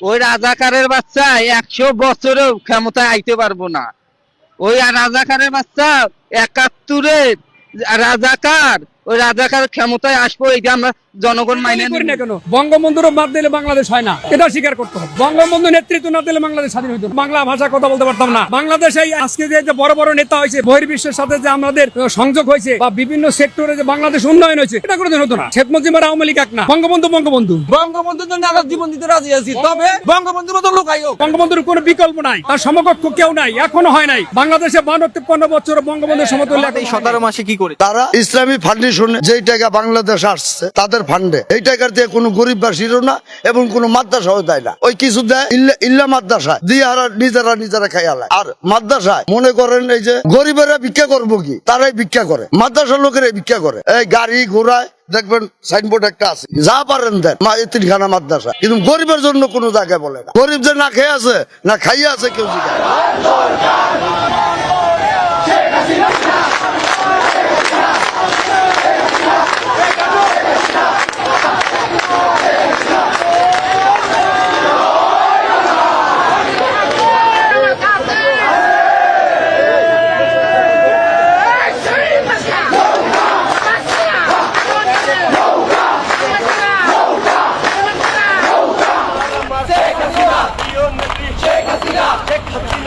ওই রাজাকারের বাচ্চা একশো বছরেও ক্ষমতায় আইতে পারব না। ওই রাজাকারের বাচ্চা একাত্তরের রাজাকার, ওই রাজাকার ক্ষমতায় আসব, এইটা আমরা জনগণ মাইনে করি না কেন? বঙ্গবন্ধুরও বাদ দিলে বাংলাদেশ হয় না। এটা স্বীকার করতে হবে। বঙ্গবন্ধু নেতৃত্ব না দিলে বাংলাদেশ স্বাধীন হইতো বাংলা ভাষা কথা বলতে পারতাম না। বাংলাদেশ আজকে যে বড় বড় নেতা হয়েছে বহির্বিশ্বের সাথে যে আমাদের সংযোগ হয়েছে বা বিভিন্ন সেক্টরে যে বাংলাদেশ উন্নয়ন হয়েছে এটা কোনোদিন হতো না। শেখ মুজিবুর আওয়ামী লীগ এক না। বঙ্গবন্ধু বঙ্গবন্ধু। আমরা জীবন দিতে রাজি আছি। তবে বঙ্গবন্ধুর মতো লোক আইও বঙ্গবন্ধুর কোনো বিকল্প নাই। তার সমকক্ষ কেউ নাই এখনও হয় নাই। বাংলাদেশে তিপ্পান্ন বছর বঙ্গবন্ধুর সমতুল্য সতেরো মাসে কি করে? তারা ইসলামী ফাউন্ডেশনে যেই টাকা বাংলাদেশ আসছে তাদের ফান্ডে এই টাকার দিয়ে কোনো গরিব বাসীরও না এবং কোনো মাদ্রাসাও দেয় না। ওই কিছু দেয়, ইল্লা- ইল্লা মাদ্রাসা দিয়ে আর নিজেরা নিজেরা খাই আলায় আর মাদ্রাসায় মনে করেন এই যে গরিবেরা ভিক্ষা করব কি? তারাই ভিক্ষা করে। মাদ্রাসা লোকেরাই ভিক্ষা করে। এই গাড়ি ঘোড়ায়, দেখবেন সাইনবোর্ড একটা আছে। যা পারেন দেন। মা তিনখানা মাদ্রাসা। কিন্তু গরিবের জন্য কোনো জায়গায় বলে না। গরিব যে না খেয়ে আছে, না খাইয়ে আছে, কেউ জিজ্ঞাসা